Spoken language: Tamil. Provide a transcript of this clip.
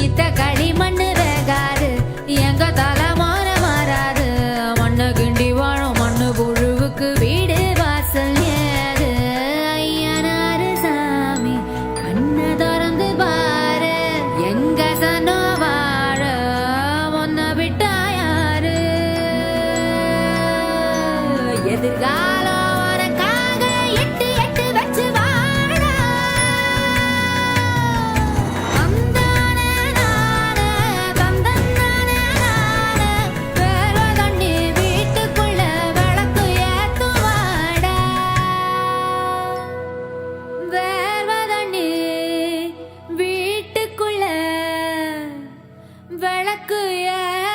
இத்த களி மண்ணு வேகாது எங்க தலைமான மாறாது. மண்ணு கிண்டி வாழும் மண்ணு புழுவுக்கு வீடு வாசல் ஏது? ஐயனாரு சாமி கண்ணை திறந்து பாரு. எங்க சனோ வாழ ஒன்ன விட்டா யாரு? எதிர்காலம் く家